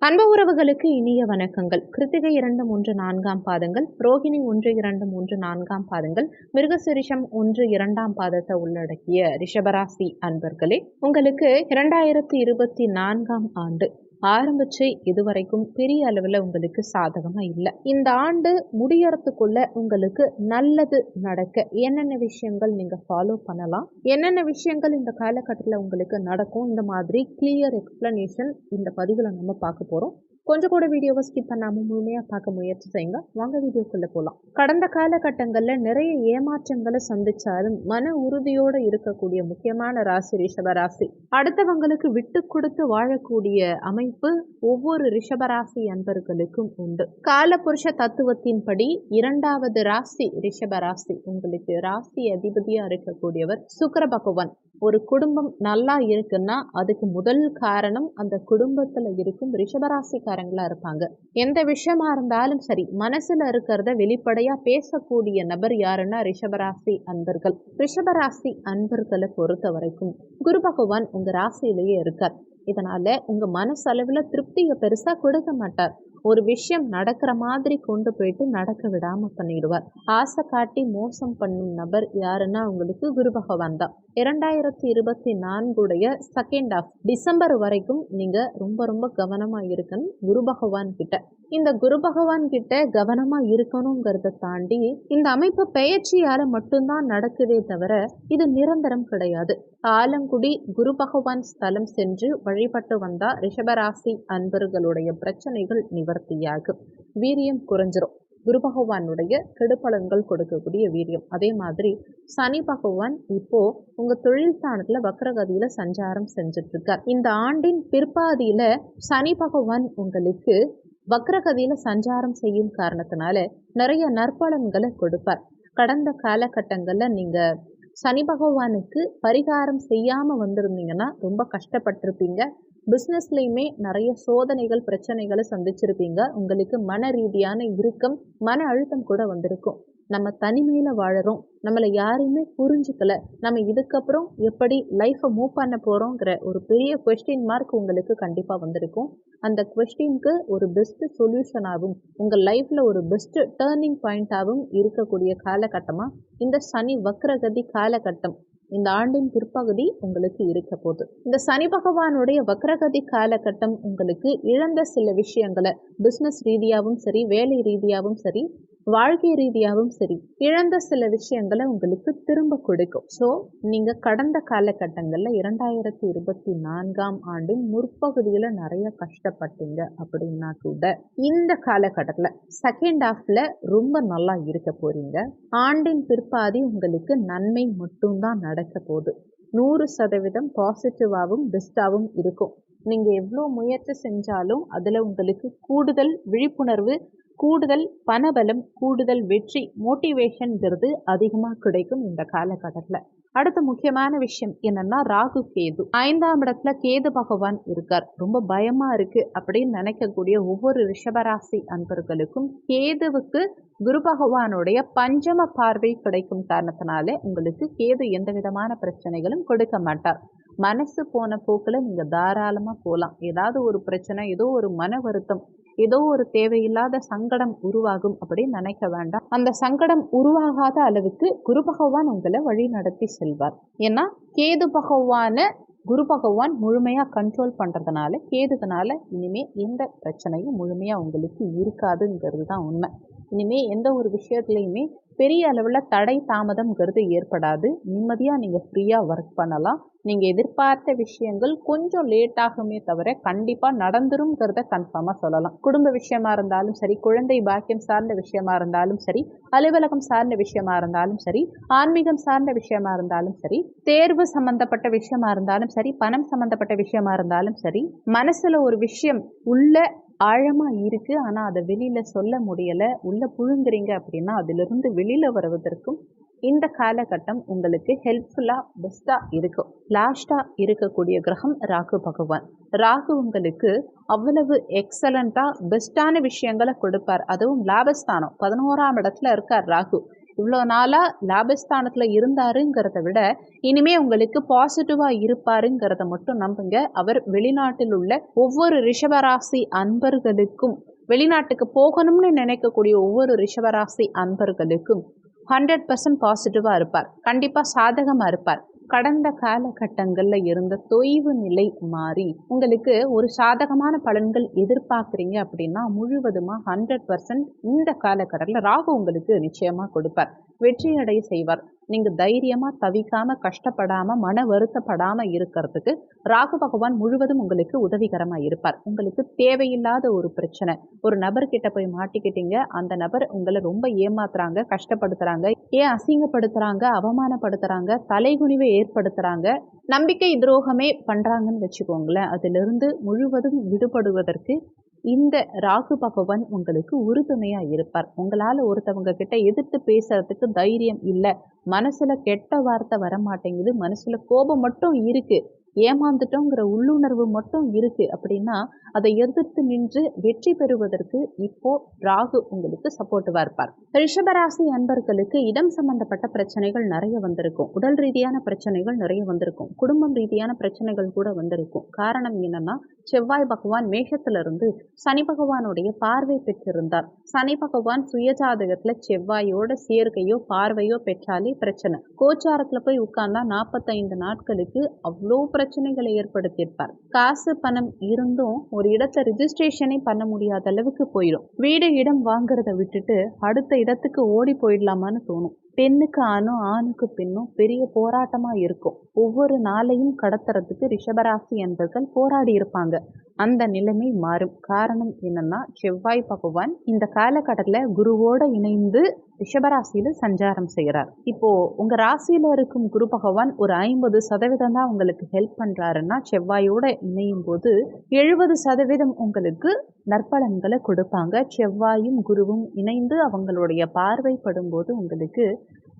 அன்பு உறவுகளுக்கு இனிய வணக்கங்கள். கிருத்திகை இரண்டு மூன்று நான்காம் பாதங்கள் ரோகிணி ஒன்று இரண்டு மூன்று நான்காம் பாதங்கள் மிருகசிரிஷம் ஒன்று இரண்டாம் பாதத்தை உள்ளடக்கிய ரிஷபராசி அன்பர்களே உங்களுக்கு இரண்டாயிரத்தி இருபத்தி நான்காம் ஆண்டு ஆரம்பிச்சு இதுவரைக்கும் பெரிய அளவில் உங்களுக்கு சாதகமாக இல்லை. இந்த ஆண்டு முடியறதுக்குள்ள உங்களுக்கு நல்லது நடக்க என்னென்ன விஷயங்கள் நீங்கள் ஃபாலோ பண்ணலாம்? என்னென்ன விஷயங்கள் இந்த காலகட்டத்தில் உங்களுக்கு நடக்கும்? இந்த மாதிரி கிளியர் எக்ஸ்பிளனேஷன் இந்த பதிவில் நம்ம பார்க்க போகிறோம் கொஞ்சம் கூட வீடியோவை ஸ்கிப் பண்ணாமல் முழுமையாக பார்க்க முயற்சி செய்யுங்க. வாங்க வீடியோக்குள்ளே போகலாம் கடந்த காலகட்டங்களில் நிறைய ஏமாற்றங்களை சந்திச்சாலும் மன உறுதியோடு இருக்கக்கூடிய முக்கியமான ராசி ரிஷபராசி அடுத்தவங்களுக்கு விட்டு கொடுத்து வாழக்கூடிய அமைப்பு ஒவ்வொரு ரிஷபராசி அன்பர்களுக்கும் உண்டு. காலபுருஷ தத்துவத்தின்படி இரண்டாவது ராசி ரிஷபராசி உங்களுக்கு ராசி அதிபதியாக இருக்கக்கூடியவர் சுக்கர பகவான். ஒரு குடும்பம் நல்லா இருக்குன்னா அதுக்கு முதல் காரணம் அந்த குடும்பத்துல இருக்கும் ரிஷபராசிக்காரங்களா இருப்பாங்க. எந்த விஷயமா இருந்தாலும் சரி மனசுல இருக்கிறத வெளிப்படையா பேசக்கூடிய நபர் யாருன்னா ரிஷபராசி அன்பர்கள். ரிஷபராசி அன்பர்களை பொறுத்த வரைக்கும் குரு பகவான் உங்க ராசியிலேயே இருக்கார். இதனால உங்க மனசளவுல திருப்தியை பெருசா கொடுக்க மாட்டார். ஒரு விஷயம் நடக்கிற மாதிரி கொண்டு போயிட்டு நடக்க விடாம பண்ணிடுவார். ஆசை காட்டி மோசம் பண்ணும் நபர் யாருன்னா உங்களுக்கு குரு பகவான் தான். இரண்டாயிரத்தி இருபத்தி நான்குடைய செகண்ட் ஆஃப் டிசம்பர் வரைக்கும் நீங்க ரொம்ப ரொம்ப கவனமா இருக்கணும் குரு பகவான் கிட்ட இந்த குரு பகவான் கிட்ட கவனமா இருக்கணுங்கிறத தாண்டி இந்த அமைப்பு பெயர்ச்சியால மட்டும்தான் நடக்குதே தவிர இது நிரந்தரம் கிடையாது. ஆலங்குடி குரு பகவான் ஸ்தலம் சென்று வழிபட்டு வந்தா ரிஷபராசி அன்பர்களுடைய பிரச்சனைகள் நிவர்த்தியாகும். வீரியம் குறைஞ்சிரும். குரு பகவானுடைய கெடுபலன்கள் கொடுக்கக்கூடிய வீரியம். அதே மாதிரி சனி பகவான் இப்போ உங்க தொழில் ஸ்தானத்துல வக்ரகதியில சஞ்சாரம் செஞ்சுட்டு இருக்கார். இந்த ஆண்டின் பிற்பாதியில சனி பகவான் உங்களுக்கு வக்ரகதியில சஞ்சாரம் செய்யும் காரணத்தினால நிறைய நற்பலன்களை கொடுப்பார். கடந்த காலகட்டங்களில் நீங்க சனி பகவானுக்கு பரிகாரம் செய்யாமல் வந்திருந்தீங்கன்னா ரொம்ப கஷ்டப்பட்டிருப்பீங்க. பிஸ்னஸ்லையுமே நிறைய சோதனைகள் பிரச்சனைகளை சந்திச்சிருப்பீங்க. உங்களுக்கு மன ரீதியான இறுக்கம் மன அழுத்தம் கூட வந்திருக்கும். நம்ம தனிமையில் வாழறோம். நம்மளை யாரையுமே புரிஞ்சுக்கல. நம்ம இதுக்கப்புறம் எப்படி லைஃப்பை மூவ் பண்ண போகிறோங்கிற ஒரு பெரிய கொஸ்டின் மார்க் உங்களுக்கு கண்டிப்பாக வந்திருக்கும். அந்த கொஸ்டினுக்கு ஒரு பெஸ்ட்டு சொல்யூஷனாகவும் உங்கள் லைஃப்பில் ஒரு பெஸ்ட்டு டேர்னிங் பாயிண்ட்டாகவும் இருக்கக்கூடிய காலகட்டமாக இந்த சனி வக்ரகதி காலகட்டம் இந்த ஆண்டின் பிற்பகுதி உங்களுக்கு இருக்க போகுது. இந்த சனி பகவானுடைய வக்ரகதி காலகட்டம் உங்களுக்கு இழந்த சில விஷயங்களை பிஸ்னஸ் ரீதியாகவும் சரி வேலை ரீதியாகவும் சரி வாழ்க்கை ரீதியாகவும் சரி இழந்த சில விஷயங்களை உங்களுக்கு திரும்ப கொடுக்கும். ஸோ நீங்கள் கடந்த காலகட்டங்களில் இரண்டாயிரத்தி இருபத்தி நான்காம் ஆண்டின் முற்பகுதியில் நிறைய கஷ்டப்பட்டீங்க அப்படின்னா கூட இந்த காலகட்டத்தில் செகண்ட் ஹாஃபில் ரொம்ப நல்லா இருக்க போறீங்க. ஆண்டின் பிற்பாதி உங்களுக்கு நன்மை மட்டும்தான் நடக்க போகுது. நூறு சதவீதம் பாசிட்டிவாகவும் பெஸ்ட்டாகவும் இருக்கும். நீங்கள் எவ்வளோ முயற்சி செஞ்சாலும் அதில் உங்களுக்கு கூடுதல் விழிப்புணர்வு கூடுதல் பணபலம் கூடுதல் வெற்றி மோட்டிவேஷன்ங்கிறது அதிகமாக கிடைக்கும் இந்த காலகட்டத்தில். அடுத்த முக்கியமான விஷயம் என்னன்னா ராகு கேது. ஐந்தாம் இடத்துல கேது பகவான் இருக்கார். ரொம்ப பயமா இருக்கு அப்படின்னு நினைக்கக்கூடிய ஒவ்வொரு ரிஷபராசி அன்பர்களுக்கும் கேதுவுக்கு குரு பகவானுடைய பஞ்சம பார்வை கிடைக்கும் காரணத்தினாலே உங்களுக்கு கேது எந்த விதமான பிரச்சனைகளும் கொடுக்க மாட்டார். மனசு போன போக்கில் நீங்கள் தாராளமாக போகலாம் ஏதாவது ஒரு பிரச்சனை ஏதோ ஒரு மன வருத்தம் ஏதோ ஒரு தேவையில்லாத சங்கடம் உருவாகும் அப்படின்னு நினைக்க வேண்டாம். அந்த சங்கடம் உருவாகாத அளவுக்கு குரு பகவான் உங்களை வழி நடத்தி செல்வார். ஏன்னா கேது பகவான குரு பகவான் முழுமையாக கண்ட்ரோல் பண்ணுறதுனால கேதுனால இனிமேல் எந்த பிரச்சனையும் முழுமையாக உங்களுக்கு இருக்காதுங்கிறது தான் உண்மை. இனிமேல் எந்த ஒரு விஷயத்துலையுமே பெரிய அளவில் தடை தாமதம்ங்கிறது ஏற்படாது. நிம்மதியாக நீங்கள் ஃப்ரீயாக ஒர்க் பண்ணலாம். நீங்கள் எதிர்பார்த்த விஷயங்கள் கொஞ்சம் லேட் ஆகுமே தவிர கண்டிப்பாக நடந்துருங்கிறத கன்ஃபார்மாக சொல்லலாம். குடும்ப விஷயமா இருந்தாலும் சரி குழந்தை பாக்கியம் சார்ந்த விஷயமா இருந்தாலும் சரி அலுவலகம் சார்ந்த விஷயமா இருந்தாலும் சரி ஆன்மீகம் சார்ந்த விஷயமா இருந்தாலும் சரி தேர்வு சம்பந்தப்பட்ட விஷயமா இருந்தாலும் சரி பணம் சம்பந்தப்பட்ட விஷயமா இருந்தாலும் சரி மனசில் ஒரு விஷயம் உள்ள ஆழமாக இருக்குது ஆனால் அதை வெளியில் சொல்ல முடியலை. உள்ளே புழுங்குறீங்க அப்படின்னா அதிலிருந்து வெளியில் வருவதற்கும் இந்த காலகட்டம் உங்களுக்கு ஹெல்ப்ஃபுல்லாக பெஸ்ட்டாக இருக்கும் லாஸ்ட்டாக இருக்கக்கூடிய கிரகம் ராகு பகவான். ராகு உங்களுக்கு அவ்வளவு எக்ஸலண்ட்டாக பெஸ்ட்டான விஷயங்களை கொடுப்பார். அதுவும் லாபஸ்தானம். பதினோராம் இடத்துல இருக்கார் ராகு. இவ்வளோ நாளாக லாபஸ்தானத்தில் இருந்தாருங்கிறத விட இனிமே உங்களுக்கு பாசிட்டிவாக இருப்பாருங்கிறத மட்டும் நம்புங்க. அவர் வெளிநாட்டில் உள்ள ஒவ்வொரு ரிஷபராசி அன்பர்களுக்கும் வெளிநாட்டுக்கு போகணும்னு நினைக்கக்கூடிய ஒவ்வொரு ரிஷபராசி அன்பர்களுக்கும் ஹண்ட்ரட் பர்சன்ட் பாசிட்டிவாக இருப்பார். கண்டிப்பாக சாதகமாக இருப்பார். கடந்த காலகட்டங்களில் இருந்த தொய்வு நிலை மாறி உங்களுக்கு ஒரு சாதகமான பலன்கள் எதிர்பார்க்குறீங்க அப்படின்னா முழுவதுமாக ஹண்ட்ரட் பர்சன்ட் இந்த காலகட்டத்தில் ராகு உங்களுக்கு நிச்சயமாக கொடுப்பார். வெற்றியடைய செய்வார். நீங்கள் தைரியமாக தவிக்காமல் கஷ்டப்படாமல் மன வருத்தப்படாமல் இருக்கிறதுக்கு ராகு பகவான் முழுவதும் உங்களுக்கு உதவிகரமாக இருப்பார். உங்களுக்கு தேவையில்லாத ஒரு பிரச்சனை. ஒரு நபர்கிட்ட போய் மாட்டிக்கிட்டீங்க. அந்த நபர் உங்களை ரொம்ப ஏமாத்துறாங்க கஷ்டப்படுத்துகிறாங்க ஏன் அசிங்கப்படுத்துறாங்க அவமானப்படுத்துறாங்க தலைகுனிவை ஏற்படுத்துகிறாங்க நம்பிக்கை துரோகமே பண்ணுறாங்கன்னு வச்சுக்கோங்களேன். அதிலிருந்து முழுவதும் விடுபடுவதற்கு இந்த ராகு பகவான் உங்களுக்கு உறுதுணையா இருப்பார். உங்களால ஒருத்தவங்க கிட்ட எதிர்த்து பேசுறதுக்கு தைரியம் இல்லை. மனசுல கெட்ட வார்த்தை வர மாட்டேங்குது மனசுல கோபம் மட்டும் இருக்கு. ஏமாந்துட்டோங்கிற உள்ளுணர்வு மட்டும் இருக்கு அப்படின்னா அதை எதிர்த்து நின்று வெற்றி பெறுவதற்கு இப்போ ராகு உங்களுக்கு சப்போர்ட்டிவா இருப்பார். ரிஷபராசி அன்பர்களுக்கு இடம் சம்பந்தப்பட்ட பிரச்சனைகள் நிறைய வந்திருக்கும். உடல் ரீதியான பிரச்சனைகள் நிறைய வந்திருக்கும். குடும்பம் ரீதியான பிரச்சனைகள் கூட வந்திருக்கும். காரணம் என்னன்னா செவ்வாய் பகவான் மேகத்திலிருந்து சனி பகவானுடைய பார்வை பெற்றிருந்தார். சனி பகவான் சுயஜாதகத்துல செவ்வாயோட சேர்க்கையோ பார்வையோ பெற்றாலே பிரச்சனை. கோச்சாரத்துல போய் உட்கார்ந்தா நாற்பத்தைந்து நாட்களுக்கு அவ்வளோ பிரச்சனை பிரச்சனைகளை ஏற்படுத்தியிருப்பார். காசு பணம் இருந்தும் ஒரு இடத்தை ரிஜிஸ்ட்ரேஷனே பண்ண முடியாத அளவுக்கு போயிடும். வீடு இடம் வாங்குறத விட்டுட்டு அடுத்த இடத்துக்கு ஓடி போயிடலாமான்னு தோணும். பெண்ணுக்கு ஆணும் ஆணுக்கு பெண்ணும் பெரிய போராட்டமா இருக்கும். ஒவ்வொரு நாளையும் கடத்துறதுக்கு ரிஷபராசி என்பர்கள் போராடி இருப்பாங்க. அந்த நிலைமை மாறும். காரணம் என்னன்னா செவ்வாய் பகவான் இந்த காலகட்டத்தில் குருவோட இணைந்து ரிஷபராசியில் சஞ்சாரம் செய்கிறார். இப்போ உங்க ராசியில இருக்கும் குரு பகவான் ஒரு ஐம்பது சதவீதம் தான் உங்களுக்கு ஹெல்ப் பண்றாருன்னா செவ்வாயோட இணையும் போது எழுபது சதவீதம் உங்களுக்கு நற்பலன்களை கொடுப்பாங்க. செவ்வாயும் குருவும் இணைந்து அவங்களுடைய பார்வைப்படும் போது உங்களுக்கு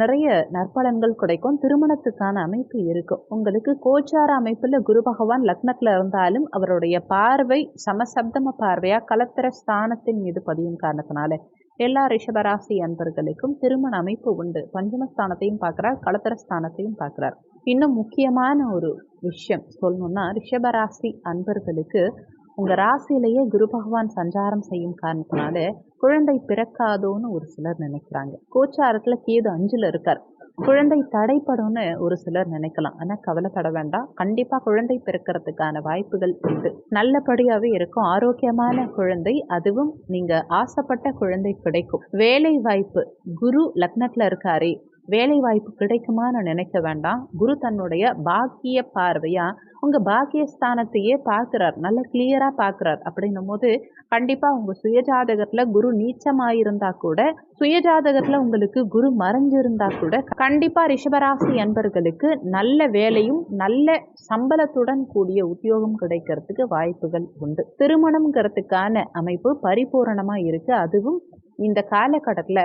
நிறைய நற்பலன்கள் கிடைக்கும். திருமணத்துக்கான அமைப்பு இருக்கும் உங்களுக்கு கோச்சார அமைப்புல குரு பகவான் லக்னத்துல இருந்தாலும் அவருடைய பார்வை சமசப்தம பார்வையா கலத்திர ஸ்தானத்தின் மீது பதியும் காரணத்தினால எல்லா ரிஷபராசி அன்பர்களுக்கும் திருமண அமைப்பு உண்டு. பஞ்சமஸ்தானத்தையும் பார்க்குறார் கலத்திர ஸ்தானத்தையும் பார்க்குறார். இன்னும் முக்கியமான ஒரு விஷயம் சொல்லணும்னா ரிஷபராசி அன்பர்களுக்கு உங்கள் ராசியிலேயே குரு பகவான் சஞ்சாரம் செய்யும் காரணத்தினால குழந்தை பிறக்காதோன்னு ஒரு சிலர் நினைக்கிறாங்க. கோச்சாரத்தில் கேது அஞ்சில் இருக்கார். குழந்தை தடைப்படும்னு ஒரு சிலர் நினைக்கலாம். ஆனால் கவலைப்பட வேண்டாம். கண்டிப்பாக குழந்தை பிறக்கிறதுக்கான வாய்ப்புகள் உண்டு. நல்லபடியாகவே இருக்கும். ஆரோக்கியமான குழந்தை அதுவும் நீங்கள் ஆசைப்பட்ட குழந்தை கிடைக்கும். வேலை வாய்ப்பு. குரு லக்னத்தில் இருக்காரே. வேலை வாய்ப்பு கிடைக்குமான்னு நினைக்க வேண்டாம். குரு தன்னுடைய பாக்கிய பார்வையா உங்க பாக்கியஸ்தானத்தையே பார்க்குறார். நல்ல கிளியரா பார்க்குறார். அப்படின்னும் போது கண்டிப்பா உங்க சுயஜாதகத்துல குரு நீச்சமாயிருந்தா கூட சுயஜாதகத்துல உங்களுக்கு குரு மறைஞ்சிருந்தா கூட கண்டிப்பா ரிஷபராசி அன்பர்களுக்கு நல்ல வேலையும் நல்ல சம்பளத்துடன் கூடிய உத்தியோகம் கிடைக்கிறதுக்கு வாய்ப்புகள் உண்டு. திருமணம்ங்கிறதுக்கான அமைப்பு பரிபூரணமா இருக்கு. அதுவும் இந்த காலகட்டத்தில்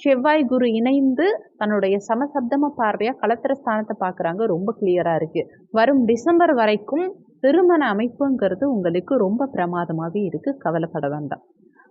செவ்வாய் குரு இணைந்து தன்னுடைய சமசப்தம பார்வையாக கலத்திர ஸ்தானத்தை பார்க்குறாங்க. ரொம்ப கிளியராக இருக்குது வரும் டிசம்பர் வரைக்கும் திருமண அமைப்புங்கிறது உங்களுக்கு ரொம்ப பிரமாதமாகவே இருக்குது கவலைப்பட வேண்டாம்.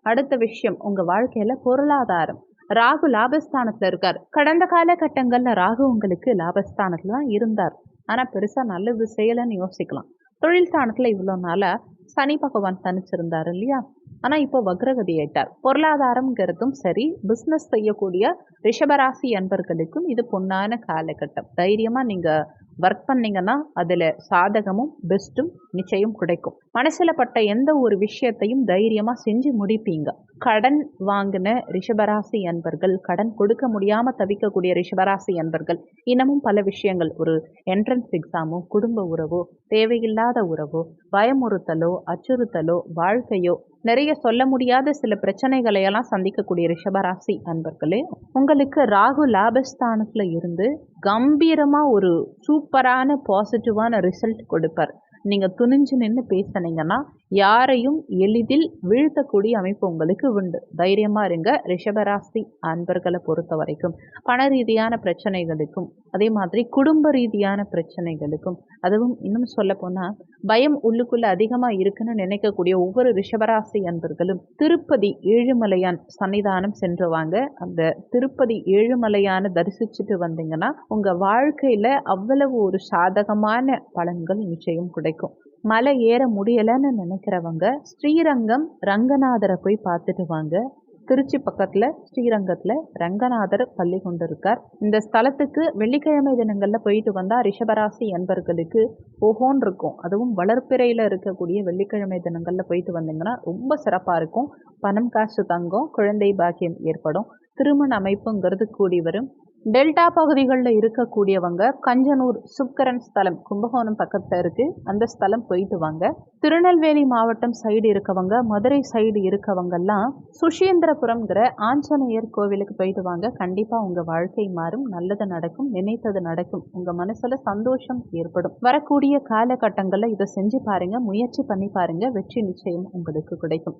அடுத்த விஷயம் உங்கள் வாழ்க்கையில் பொருளாதாரம். ராகு லாபஸ்தானத்தில் இருக்கார். கடந்த காலகட்டங்களில் ராகு உங்களுக்கு லாபஸ்தானத்தில் தான் இருந்தார். ஆனால் பெருசாக நல்லது செய்யலைன்னு யோசிக்கலாம். தொழில் ஸ்தானத்தில் இவ்வளோ நாளாக சனி பகவான் தனிச்சிருந்தார் இல்லையா? ஆனால் இப்போ வக்ரகதி ஆயிட்டார் பொருளாதாரம்ங்கிறதும் சரி பிஸ்னஸ் செய்யக்கூடிய ரிஷபராசி அன்பர்களுக்கும் இது பொன்னான காலகட்டம். தைரியமாக நீங்கள் ஒர்க் பண்ணீங்கன்னா அதில் சாதகமும் பெஸ்ட்டும் நிச்சயம் கிடைக்கும். மனசில் பட்ட எந்த ஒரு விஷயத்தையும் தைரியமாக செஞ்சு முடிப்பீங்க. கடன் வாங்கின ரிஷபராசி அன்பர்கள் கடன் கொடுக்க முடியாமல் தவிக்கக்கூடிய ரிஷபராசி அன்பர்கள் இன்னமும் பல விஷயங்கள். ஒரு என்ட்ரன்ஸ் எக்ஸாமோ குடும்ப உறவோ தேவையில்லாத உறவோ பயமுறுத்தலோ அச்சுறுத்தலோ வாழ்க்கையோ நிறைய சொல்ல முடியாத சில பிரச்சனைகளை எல்லாம் சந்திக்கக்கூடிய ரிஷபராசி அன்பர்களே உங்களுக்கு ராகு லாபஸ்தானத்தில் இருந்து கம்பீரமாக ஒரு சூப்பரான பாசிட்டிவான ரிசல்ட் கொடுப்பார். நீங்கள் துணிஞ்சு நின்று பேசுனீங்கன்னா யாரையும் எளிதில் வீழ்த்தக்கூடிய அமைப்பு உங்களுக்கு உண்டு. தைரியமாக இருங்க. ரிஷபராசி அன்பர்களை பொறுத்த வரைக்கும் பண ரீதியான பிரச்சனைகளுக்கும் அதே மாதிரி குடும்ப ரீதியான பிரச்சனைகளுக்கும் அதுவும் இன்னும் சொல்ல போனால் பயம் உள்ளுக்குள்ளே அதிகமாக இருக்குன்னு நினைக்கக்கூடிய ஒவ்வொரு ரிஷபராசி அன்பர்களும் திருப்பதி ஏழுமலையான் சன்னிதானம் சென்று வாங்க. அந்த திருப்பதி ஏழுமலையான தரிசிச்சுட்டு வந்தீங்கன்னா உங்கள் வாழ்க்கையில் அவ்வளவு ஒரு சாதகமான பலன்கள் நிச்சயம் கிடைக்கும். மலை ஏற முடியலைன்னு நினைக்கிறவங்க ஸ்ரீரங்கம் ரங்கநாதரை போய் பார்த்துட்டு வாங்க. திருச்சி பக்கத்தில் ஸ்ரீரங்கத்தில் ரங்கநாதர் பள்ளி கொண்டு இருக்கார். இந்த ஸ்தலத்துக்கு வெள்ளிக்கிழமை தினங்களில் போயிட்டு வந்தால் ரிஷபராசி என்பர்களுக்கு ஓஹோன் இருக்கும். அதுவும் வளர்ப்பிறையில் இருக்கக்கூடிய வெள்ளிக்கிழமை தினங்களில் போயிட்டு வந்தீங்கன்னா ரொம்ப சிறப்பாக இருக்கும். பணம் காசு தங்கம் குழந்தை பாக்கியம் ஏற்படும். திருமண அமைப்புங்கிறது கூடி வரும். டெல்டா பகுதிகளில் இருக்கக்கூடியவங்க கஞ்சனூர் சுக்கரன் ஸ்தலம் கும்பகோணம் பக்கத்தில் இருக்குது அந்த ஸ்தலம் போயிட்டு வாங்க. திருநெல்வேலி மாவட்டம் சைடு இருக்கவங்க மதுரை சைடு இருக்கவங்கெல்லாம் சுஷீந்திரபுரம்ங்கிற ஆஞ்சநேயர் கோவிலுக்கு போயிட்டு வாங்க. கண்டிப்பாக உங்கள் வாழ்க்கை மாறும். நல்லது நடக்கும். நினைத்தது நடக்கும். உங்கள் மனசில் சந்தோஷம் ஏற்படும். வரக்கூடிய காலகட்டங்களில் இதை செஞ்சு பாருங்கள் முயற்சி பண்ணி பாருங்கள் வெற்றி நிச்சயம் உங்களுக்கு கிடைக்கும்.